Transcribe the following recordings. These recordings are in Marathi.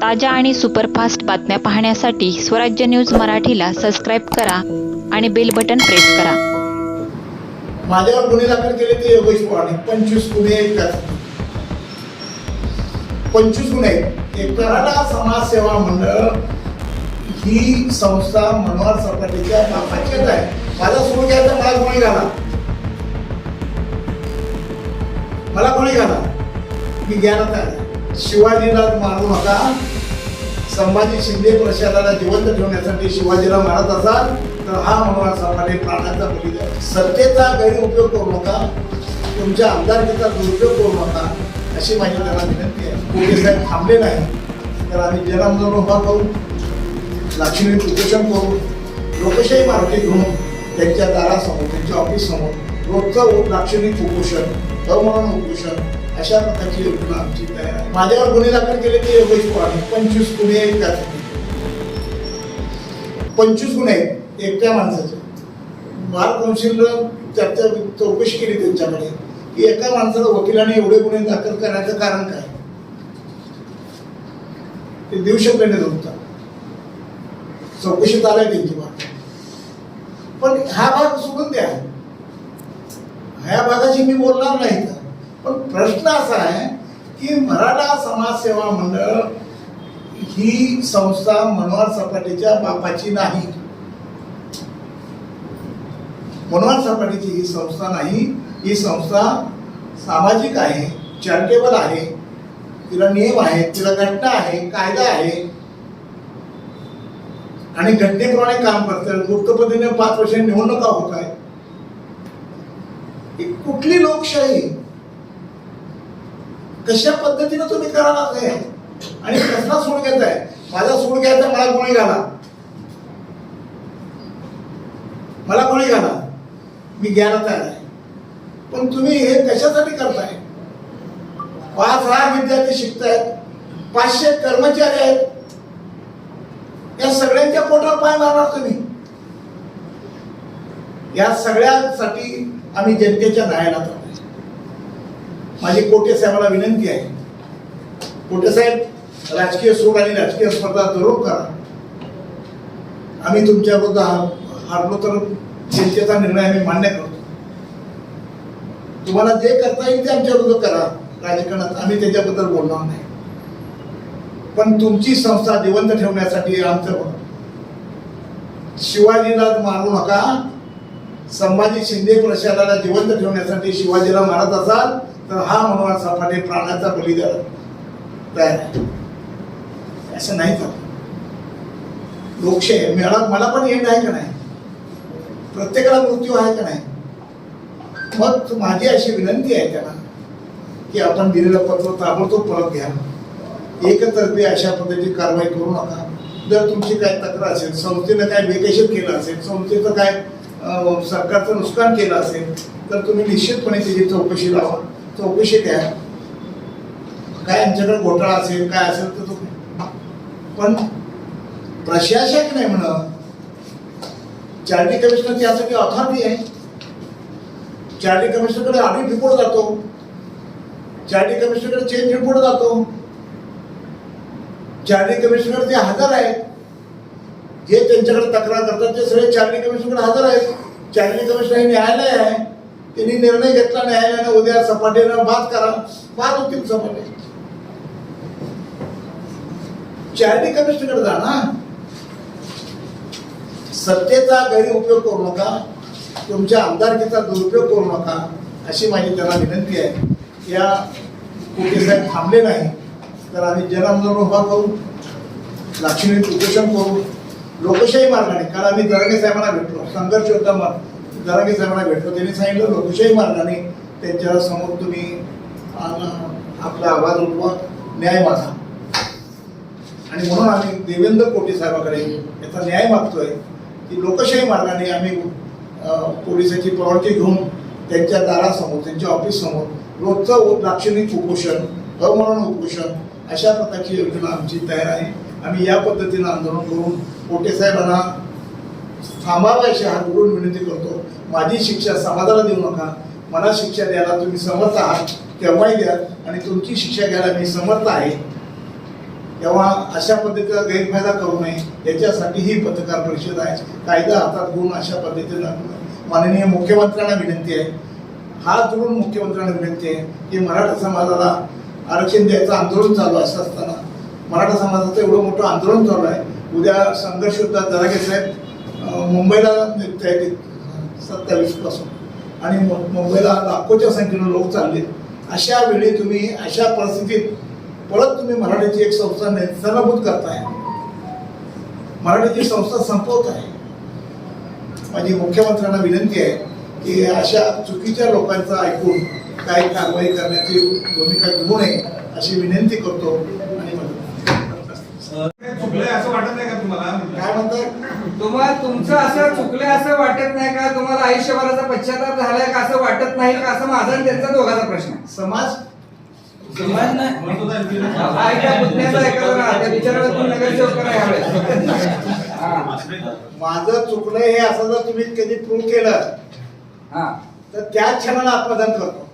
ताज्या आणि सुपरफास्ट बातम्या पाहण्यासाठी स्वराज्य न्यूज मराठीला सबस्क्राईब करा आणि बेल बटन प्रेस करा. माझ्यावर गुन्हे दाखल केले ते योगेश पवार पंचवीस गुन्हे पंचवीस गुन्हे आहेत. एक कराडा समाजसेवा मंडळ ही संस्था मनोहर सरकारच्या बापाचीच आहे. माझा सुरू घ्यायचा मला कोणी घाला. मला कोणी घाला. मी घ्यायला आहे शिवाजीला मारू नका. संभाजी शिंदे प्रशासनाला जिवंत ठेवण्यासाठी शिवाजीला मारत असाल तर हा मनोहर सरकारने प्राणाचा बळी द्या. सत्तेचा गैरउपयोग करू नका. तुमच्या आमदारकीचा दुरुपयोग करू नका अशी माझी त्यांना विनंती आहे. पोलीस साहेब थांबले नाही तर आम्ही जनआंदोलन उभा करू लक्ष्मी उपोषण करू लोकशाही मार्गे घेऊन त्यांच्या दारासमोर त्यांच्या ऑफिससमोर रोजचं लाक्षणिक उपोषण अवमान उपोषण अशा प्रकारची योजना आमची तयार आहे. माझ्यावर गुन्हे दाखल केले ते योगेश पवार पंचवीस गुन्हे आहेत पंचवीस गुन्हे एकट्या माणसाचे. बार कौन्सिलनं चर्चा चौकशी केली त्यांच्याकडे की एका माणसाला वकिलाने एवढे गुन्हे दाखल करण्याचं कारण काय? ते देऊ शकले नाही होता चौकशीत आलाय त्यांची बाब पण हा भाग सुगंधी आहे. ह्या भागाशी मी बोलणार नाही पण प्रश्न असा आहे की मराठा समाजसेवा मंडळ ही संस्था मनोहर सपाटीच्या बापाची नाही. मनोहर सपाटीची ही संस्था नाही. ही संस्था सामाजिक आहे चॅरिटेबल आहे. तिला नियम आहे तिला घटना आहे कायदा आहे. आणि घटनेप्रमाणे काम करतात गुप्त पद्धतीने पाच वर्ष निवडणुका होत आहे कुठली लोकशाही कशा पद्धतीनं तुम्ही करायला हे आणि कसला सूड आहे माझा सूड घ्यायचा मला कोणी घाला. मला कोणी घाला. मी ज्ञानात आहे. पण तुम्ही हे कशासाठी करताय? पाच हजार विद्यार्थी शिकतायत पाचशे कर्मचारी आहेत. या सगळ्यांच्या पोटावर पाय मारणार तुम्ही. या सगळ्यासाठी आम्ही जनतेच्या न्यायालयात जातोय माझी कोटे साहेबाला विनंती आहे. कोटे साहेब राजकीय सोड आणि राजकीय स्पर्धा जरूर करा. आम्ही तुमच्याबद्दल विरुद्ध हारलो तर जनतेचा निर्णय आम्ही मान्य करतो. तुम्हाला जे करता येईल ते आमच्याबद्दल करा. राजकारणात आम्ही त्याच्याबद्दल बोलणार नाही. पण तुमची संस्था जिवंत ठेवण्यासाठी आमचं शिवाजीला मारू नका. संभाजी शिंदे प्रशाला जिवंत ठेवण्यासाठी शिवाजीला मारत असाल तर हा मनोहर सपाटे प्राणाचा बळी तयार आहे. असं नाही का? लोकशाही मला मला पण एंड आहे का नाही? प्रत्येकाला मृत्यू आहे का नाही? मग माझी अशी विनंती आहे त्यांना की आपण दिलेलं पत्र ताबडतोब परत घ्या. एकतर्फी अशा पद्धतीची कारवाई करू नका. जर तुमची काय तक्रार असेल संस्थेनं काय बेकायदेशीर केलं असेल संस्थेचं काय सरकारचं नुकसान केलं असेल तर तुम्ही निश्चितपणे त्याची चौकशी लावा. चौकशी द्या. काय आमच्याकडे घोटाळा असेल काय असेल तर तो पण प्रशासक नाही म्हण चार्टी कमिशनर त्यासाठी अथॉरिटी आहे. चार्टी कमिशनरकडे ऑडिट रिपोर्ट जातो. चार्टी कमिशनरकडे चेंज रिपोर्ट जातो. चार्टी कमिशनर ते हजर आहेत. जे त्यांच्याकडे तक्रार करतात ते सगळे चार्टी कमिशनरकडे हजर आहेत. चार्टी कमिशनर हे न्यायालय आहे. त्यांनी निर्णय घेतला न्यायालयाने उद्या सपाटीनं बाद करा बाद होतील सपाटी. चॅरिटी कमिशनकडे जा ना. सत्तेचा गैरउपयोग करू नका तुमच्या आमदारकीचा दुरुपयोग करू नका अशी माझी त्यांना विनंती आहे. या कुठे साहेब थांबले नाही तर आम्ही जनआंदोलन उभा करू लाक्षणिक उपोषण करू लोकशाही मार्गाने काल आम्ही दरागे साहेबांना भेटलो संघर्ष होता मग दरागे साहेबांना भेटलो. त्यांनी सांगितलं लोकशाही मार्गाने त्यांच्यासमोर तुम्ही आपला आवाज उठवा न्याय मागा. आणि म्हणून आम्ही देवेंद्र कोटे साहेबाकडे याचा न्याय मागतोय की लोकशाही मार्गाने आम्ही पोलिसांची प्रवृत्ती घेऊन त्यांच्या दारासमोर त्यांच्या ऑफिससमोर रोजचं लाक्षणिक उपोषण अवमान उपोषण अशा प्रकारची योजना आमची तयार आहे. आम्ही या पद्धतीनं आंदोलन करून कोटे साहेबांना थांबावा अशी हात जोडून विनंती करतो. माझी शिक्षा समाजाला देऊ नका. मला शिक्षा द्यायला तुम्ही समर्थ आहात तेव्हाही द्या. आणि तुमची शिक्षा घ्यायला मी समर्थ आहे. तेव्हा अशा पद्धतीचा गैरफायदा करू नये. याच्यासाठी ही पत्रकार परिषद आहे. कायदा हातात घेऊन अशा पद्धतीनं माननीय मुख्यमंत्र्यांना विनंती आहे. हात जोडून मुख्यमंत्र्यांना विनंती आहे की मराठा समाजाला आरक्षण द्यायचं आंदोलन चालू असं असताना मराठा समाजाचं एवढं मोठं आंदोलन चालू आहे. उद्या संघर्ष युद्धात जरागे साहेब मुंबईला सत्तावीसपासून. आणि मुंबईला लाखोच्या संख्येनं लोक चालले अशा वेळी तुम्ही अशा परिस्थितीत परत तुम्ही मराठीची एक संस्था नेस्तनाभूत करताय. मराठीची संस्था संपवत आहे. माझी मुख्यमंत्र्यांना विनंती आहे की अशा चुकीच्या लोकांचं ऐकून काही कारवाई करण्याची भूमिका घेऊ नये अशी विनंती करतो. चुकलंय असं वाटत नाही का तुम्हाला? काय म्हणताय? तुम्हाला तुमचं असं चुकलंय असं वाटत नाही का? तुम्हाला आयुष्यभराचा पश्चाताप झालाय का? असं वाटत नाही का? असं माझा आणि त्यांचा दोघांचा प्रश्न आहे. समाज? समाज नाही. म्हणतो ना पुतण्याचं त्या बिचाराला नगरसेवक करा यावेळेस. हा. माझं चुकलंय हे असं जर तुम्ही कधी प्रूव्ह केलं हा. तर त्याच क्षणाला आत्मदान करतो.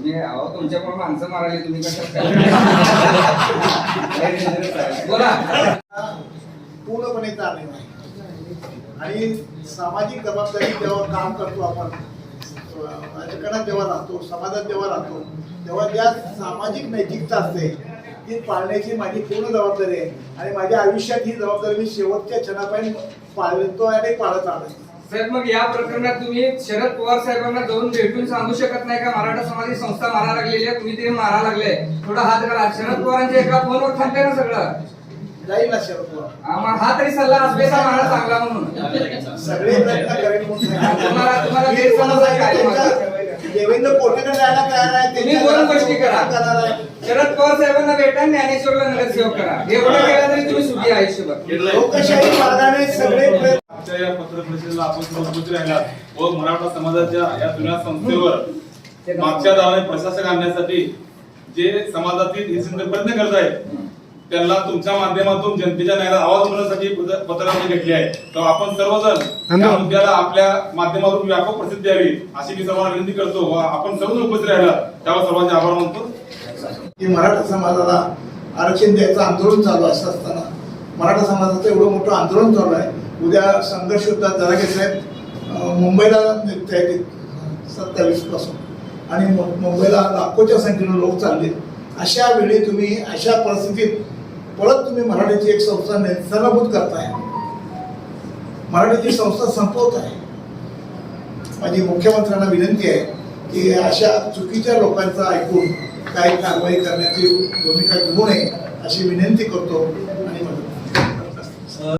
म्हणजे अहो तुमच्यामुळे माणसं मारायला तुम्ही कसं बोला. पूर्णपणे चालले नाही. आणि सामाजिक जबाबदारी जेव्हा काम करतो आपण राजकारणात जेव्हा राहतो समाजात जेव्हा राहतो तेव्हा ज्या सामाजिक नैतिकता असते ती पाळण्याची माझी पूर्ण जबाबदारी आहे. आणि माझ्या आयुष्यात ही जबाबदारी मी शेवटच्या क्षणापर्यंत पाळतो आणि पाळत आलो साहेब मग या प्रकरणात तुम्ही शरद पवार साहेबांना जाऊन भेटून सांगू शकत नाही का? मराठा समाज संस्था मारा लागलेली आहे तुम्ही ते मारा लागले. थोडा हात घाला. शरद पवारांच्या एका फोनवर थांबते ना सगळं? जाईल ना शरद पवार. हा, तरी सल्ला मला चांगला म्हणून. सगळे प्रयत्न तुम्हाला- तुम्हाला गैरसमज आहे? देवेंद्र जायला तयार आहे? तुम्ही दोन गोष्टी करा. शरद पवार साहेबांना भेटा ज्ञानेश्वरला नगरसेवक करा. एवढं केलं तरी तुम्ही सुखी आयुष्यभर. लोकशाही मार्गाने सगळे प्रयत्न आजच्या या पत्र परिषदेला आपण उपस्थित राहिलात व मराठा समाजाच्या या जुन्या संस्थेवर मागच्या दाराने प्रशासक आणण्यासाठी जे समाजातील हितचिंतक प्रयत्न करत आहेत त्यांना तुमच्या माध्यमातून जनतेच्या न्यायाला आवाज होण्यासाठी पत्र आपण घेतले आहे. तर आपण सर्वजण या मुद्द्याला आपल्या माध्यमातून व्यापक प्रसिद्धी द्यावी अशी मी सर्वांना विनंती करतो व आपण सर्वजण उपस्थित राहिला. त्यावर सर्वांचे आभार मानतो. की मराठा समाजाला आरक्षण द्यायचं आंदोलन चालू असं असताना मराठा समाजाचं एवढं मोठं आंदोलन चालू आहे. उद्या संघर्ष युद्धात जरागे साहेब मुंबईला निघत आहे सत्तावीसपासून. आणि मुंबईला लाखोच्या संख्येनं लोक चालले. अशा वेळी तुम्ही अशा परिस्थितीत परत तुम्ही मराठीची एक संस्था नेस्तनाभूत करताय. मराठीची संस्था संपवत आहे. माझी मुख्यमंत्र्यांना विनंती आहे की अशा चुकीच्या लोकांचं ऐकून काही कारवाई करण्याची भूमिका घेऊ नये अशी विनंती करतो.